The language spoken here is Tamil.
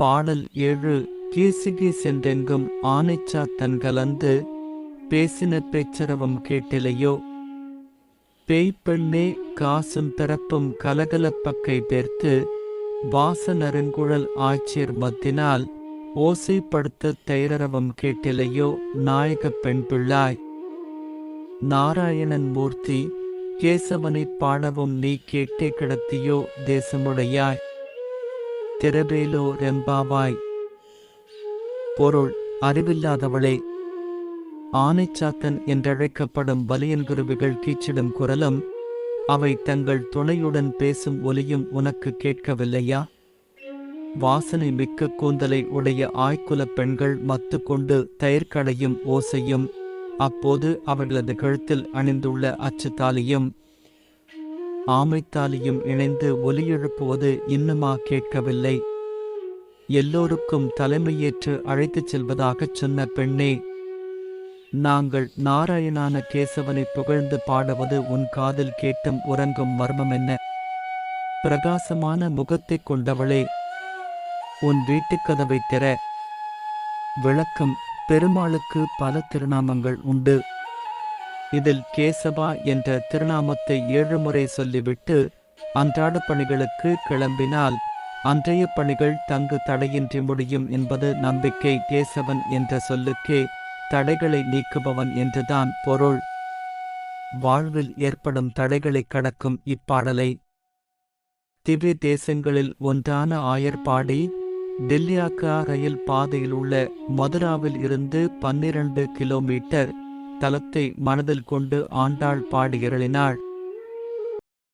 பாடல் ஏழு கீசுகி சென்றெங்கும் ஆனைச்சா தன்கலந்து பேசின பேச்சரவம் கேட்டிலையோ? பேய்ப்பெண்ணே காசும் பிறப்பும் கலகலப்பக்கை பேர்த்து வாசனருங்குழல் ஆட்சியர் மத்தினால் ஓசைப்படுத்த தைரரவம் கேட்டிலையோ நாயகப் பெண் பிள்ளாய்? நாராயணன் மூர்த்தி கேசவனைப் பாடவும் நீ கேட்டே கிடத்தியோ தேசமுடையாய்? திரவேலோ ரெம்பாவாய் பொருள் அறிவில்லாதவளே ஆனைச்சாத்தன் என்றழைக்கப்படும் வலியன்குருவிகள் கீச்சிடும் குரலும் அவை தங்கள் துணையுடன் பேசும் ஒலியும் உனக்கு கேட்கவில்லையா? வாசனை மிக்க கூந்தலை உடைய ஆய்க்குலப் பெண்கள் மத்து கொண்டு தயிர்கடையும் ஓசையும் அப்போது அவர்களது கழுத்தில் அணிந்துள்ள அச்சுத்தாலியும் ஆமைத்தாலியும் இணைந்து ஒலி எழுப்புவது இன்னுமா கேட்கவில்லை. எல்லோருக்கும் தலைமையேற்று அழைத்துச் செல்வதாகச் சொன்ன பெண்ணே நாங்கள் நாராயணான கேசவனை புகழ்ந்து பாடுவது உன் காதில் கேட்டும் உறங்கும் மர்மம் என்ன? பிரகாசமான முகத்தைக் கொண்டவளே உன் வீட்டுக்கதவைத் திற. விளக்கம் பெருமாளுக்கு பல திருநாமங்கள் உண்டு. இதில் கேசவா என்ற திருநாமத்தை ஏழு முறை சொல்லிவிட்டு அன்றாட பணிகளுக்கு கிளம்பினால் அன்றைய பணிகள் தங்கு தடையின்றி முடியும் என்பது நம்பிக்கை கேசவன் என்ற சொல்லுக்கே தடைகளை நீக்குபவன் என்றுதான் பொருள். வாழ்வில் ஏற்படும் தடைகளை கடக்கும் இப்பாடலை. திவ்ய தேசங்களில் ஒன்றான ஆயர்பாடி டெல்லியாக்கா ரயில் பாதையில் உள்ள மதுராவில் இருந்து பன்னிரண்டு கிலோமீட்டர் தலத்தை மனதில் கொண்டு ஆண்டாள் பாடுகிறளினாள்.